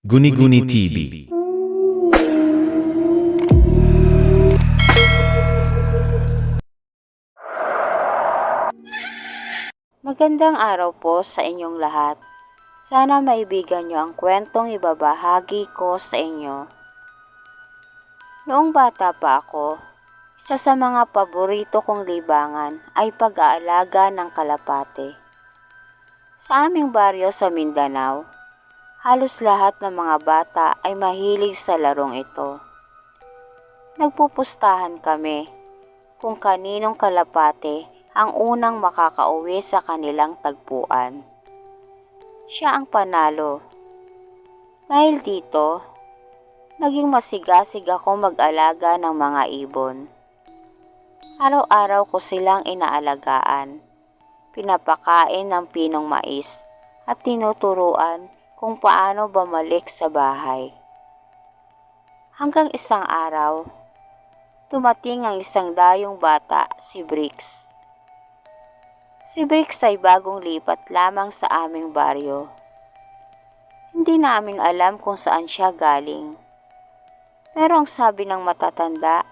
Guni-Guni TV. Magandang araw po sa inyong lahat. Sana maibigan nyo ang kwentong ibabahagi ko sa inyo. Noong bata pa ako, isa sa mga paborito kong libangan ay pag-aalaga ng kalapate. Sa aming baryo sa Mindanao, halos lahat ng mga bata ay mahilig sa larong ito. Nagpupustahan kami kung kaninong kalapate ang unang makakauwi sa kanilang tagpuan. Siya ang panalo. Dahil dito, naging masigasig ako mag-alaga ng mga ibon. Araw-araw ko silang inaalagaan. Pinapakain ng pinong mais at tinuturuan kung paano bumalik sa bahay. Hanggang isang araw, dumating ang isang dayong bata, si Briggs. Si Briggs ay bagong lipat lamang sa aming baryo. Hindi namin alam kung saan siya galing. Pero ang sabi ng matatanda,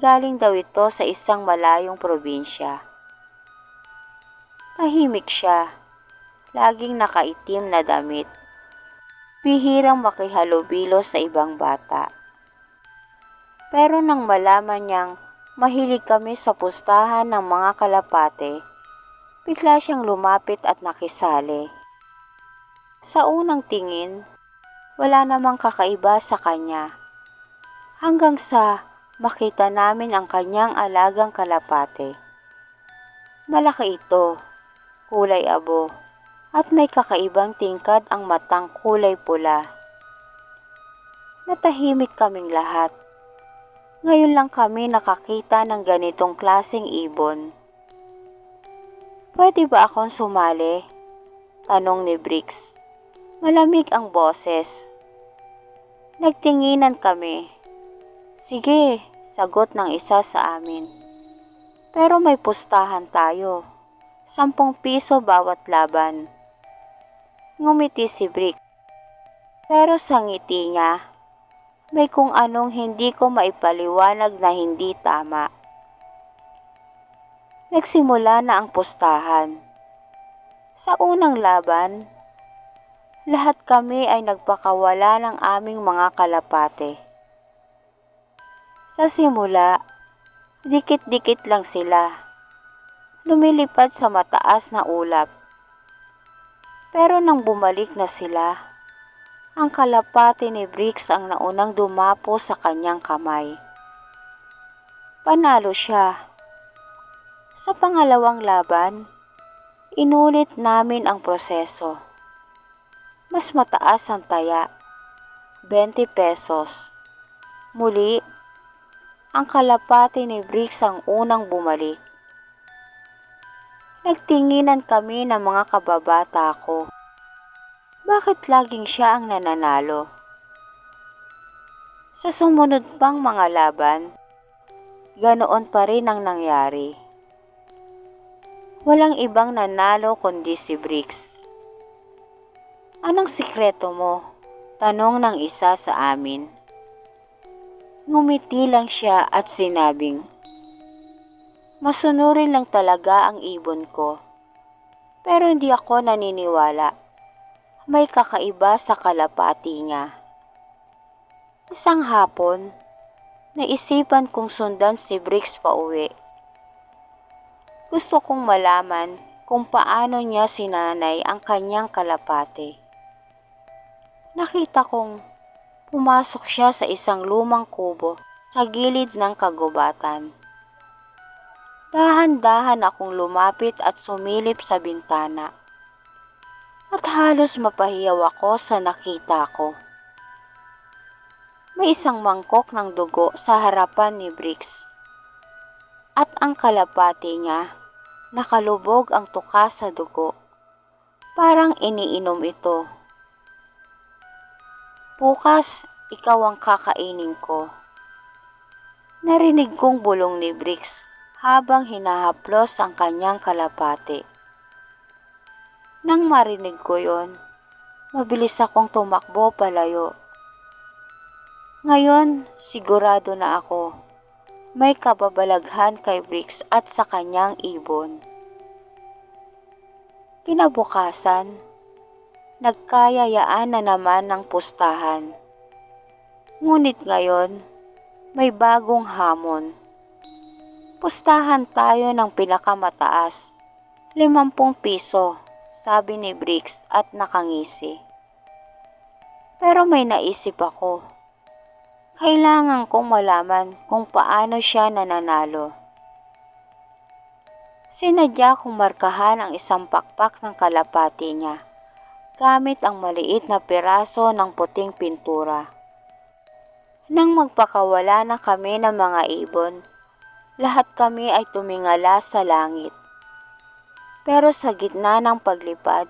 galing daw ito sa isang malayong probinsya. Tahimik siya, laging nakaitim na damit. Bihirang makihalubilo sa ibang bata. Pero nang malaman niyang mahilig kami sa pustahan ng mga kalapate, bigla siyang lumapit at nakisali. Sa unang tingin, wala namang kakaiba sa kanya. Hanggang sa makita namin ang kanyang alagang kalapate. Malaki ito, kulay abo, at may kakaibang tingkad ang matang kulay pula. Natahimik kaming lahat. Ngayon lang kami nakakita ng ganitong klaseng ibon. Pwede ba akong sumali? Tanong ni Briggs. Malamig ang boses. Nagtinginan kami. Sige, sagot ng isa sa amin. Pero may pustahan tayo. Sampung piso bawat laban. Ngumiti si Brick. Pero sa ngiti niya, may kung anong hindi ko maipaliwanag na hindi tama. Nagsimula na ang pustahan. Sa unang laban, lahat kami ay nagpakawala ng aming mga kalapate. Sa simula, dikit-dikit lang sila. Lumilipad sa mataas na ulap. Pero nang bumalik na sila, ang kalapate ni Briggs ang naunang dumapo sa kanyang kamay. Panalo siya. Sa pangalawang laban, inulit namin ang proseso. Mas mataas ang taya, 20 pesos. Muli, ang kalapate ni Briggs ang unang bumalik. Nagtinginan kami ng mga kababata ko. Bakit laging siya ang nananalo? Sa sumunod pang mga laban, ganoon pa rin ang nangyari. Walang ibang nanalo kundi si Briggs. Anong sikreto mo? Tanong ng isa sa amin. Ngumiti lang siya at sinabing, Masunurin lang talaga ang ibon ko. Pero hindi ako naniniwala. May kakaiba sa kalapati niya. Isang hapon, naisipan kong sundan si Briggs pa uwi. Gusto kong malaman kung paano niya sinanay ang kanyang kalapate. Nakita kong pumasok siya sa isang lumang kubo sa gilid ng kagubatan. Dahan-dahan akong lumapit at sumilip sa bintana. At halos mapahiyaw ako sa nakita ko. May isang mangkok ng dugo sa harapan ni Briggs. At ang kalapati niya, nakalubog ang tuka sa dugo. Parang iniinom ito. Bukas, ikaw ang kakainin ko. Narinig kong bulong ni Briggs habang hinahaplos ang kanyang kalapate. Nang marinig ko yon, Mabilis akong tumakbo palayo. Ngayon, sigurado na ako. May kababalaghan kay Briggs at sa kanyang ibon. Kinabukasan, nagkayayaan na naman ng pustahan. Ngunit ngayon, may bagong hamon. Pustahan tayo ng pinakamataas, 50 piso, sabi ni Briggs at nakangisi. Pero may naisip ako. Kailangan kong malaman kung paano siya nananalo. Sinadya kong markahan ang isang pakpak ng kalapati niya gamit ang maliit na piraso ng puting pintura. Nang magpakawala na kami ng mga ibon, lahat kami ay tumingala sa langit. Pero sa gitna ng paglipad,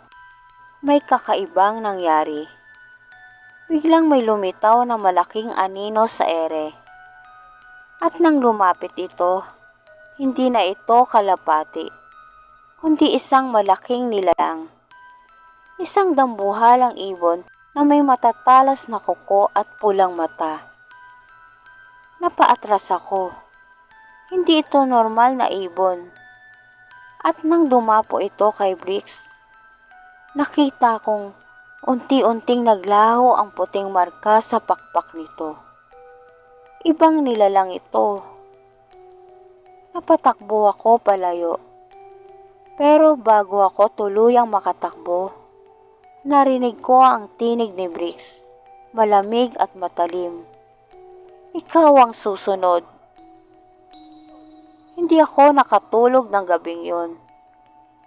may kakaibang nangyari. Biglang may lumitaw na malaking anino sa ere. At nang lumapit ito, hindi na ito kalapati, kundi isang malaking nilalang. Isang dambuhalang ibon na may matatalas na kuko at pulang mata. Napaatras ako. Hindi ito normal na ibon. At nang dumapo ito kay Briggs, nakita kong unti-unting naglaho ang puting marka sa pakpak nito. Ibang nilalang ito Napatakbo ako palayo. Pero bago ako tuluyang makatakbo, narinig ko ang tinig ni Briggs, malamig at matalim. Ikaw ang susunod. Hindi ako nakatulog ng gabing yon.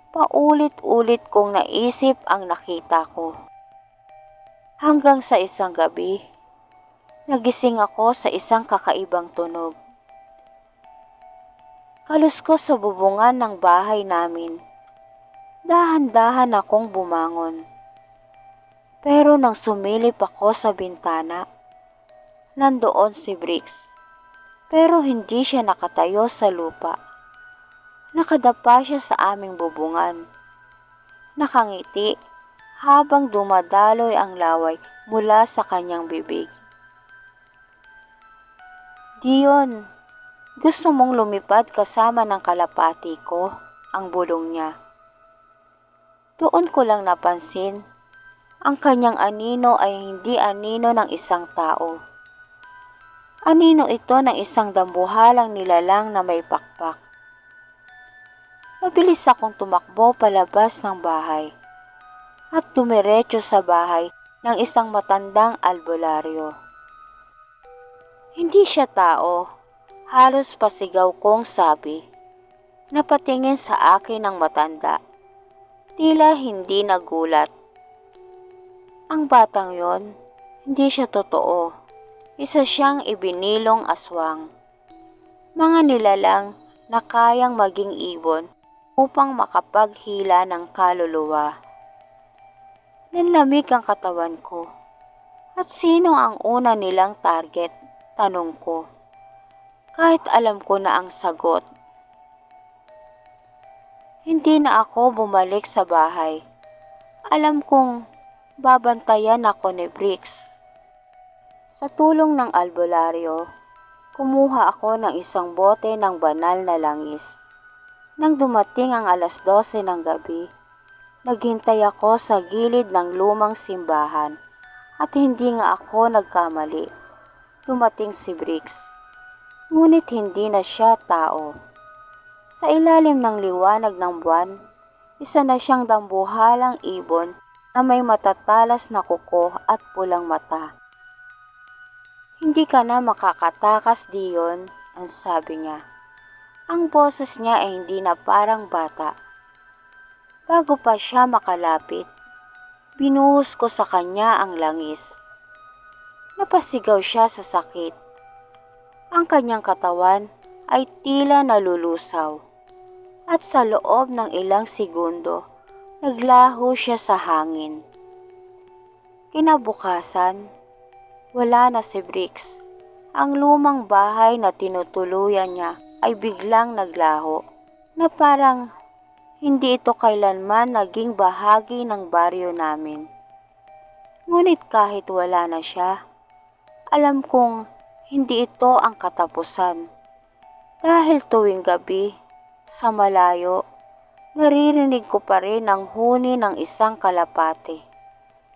Paulit-ulit kong naisip ang nakita ko. Hanggang sa isang gabi, nagising ako sa isang kakaibang tunog. Kaluskos sa bubungan ng bahay namin. Dahan-dahan akong bumangon. Pero nang sumilip ako sa bintana, nandoon si Briggs. Pero hindi siya nakatayo sa lupa. Nakadapa siya sa aming bubungan. Nakangiti habang dumadaloy ang laway mula sa kanyang bibig. Dion, gusto mong lumipad kasama ng kalapati ko, ang bulong niya. Doon ko lang napansin, ang kanyang anino ay hindi anino ng isang tao. Anino ito ng isang dambuhalang nilalang na may pakpak. Mabilis akong tumakbo palabas ng bahay at dumiretso sa bahay ng isang matandang albularyo. Hindi siya tao, Halos pasigaw kong sabi. Napatingin sa akin ng matanda. Tila hindi nagulat. Ang batang yon, hindi siya totoo. Isa siyang ibinilong aswang. Mga nilalang na kayang maging ibon upang makapaghila ng kaluluwa. Nanlamig ang katawan ko. At sino ang una nilang target? Tanong ko kahit alam ko na ang sagot. Hindi na ako bumalik sa bahay. Alam kong babantayan ako ni Briggs. Sa tulong ng albularyo, kumuha ako ng isang bote ng banal na langis. Nang dumating ang alas 12 ng gabi, naghintay ako sa gilid ng lumang simbahan at hindi nga ako nagkamali. Dumating si Briggs. Ngunit hindi na siya tao. Sa ilalim ng liwanag ng buwan, isa na siyang dambuhalang ibon na may matatalas na kuko at pulang mata. Hindi ka na makakatakas diyon, ang sabi niya. Ang boses niya ay hindi na parang bata. Bago pa siya makalapit, binuhos ko sa kanya ang langis. Napasigaw siya sa sakit ang kanyang katawan ay tila nalulusaw at sa loob ng ilang segundo, naglaho siya sa hangin. Kinabukasan, wala na si Briggs. Ang lumang bahay na tinutuluyan niya ay biglang naglaho na parang hindi ito kailanman naging bahagi ng baryo namin. Ngunit kahit wala na siya, alam kong hindi ito ang katapusan. Dahil tuwing gabi, sa malayo, naririnig ko pa rin ang huni ng isang kalapate.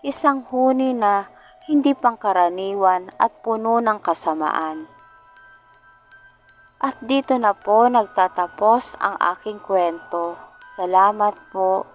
Isang huni na hindi pangkaraniwan at puno ng kasamaan. At dito na po nagtatapos ang aking kwento. Salamat po.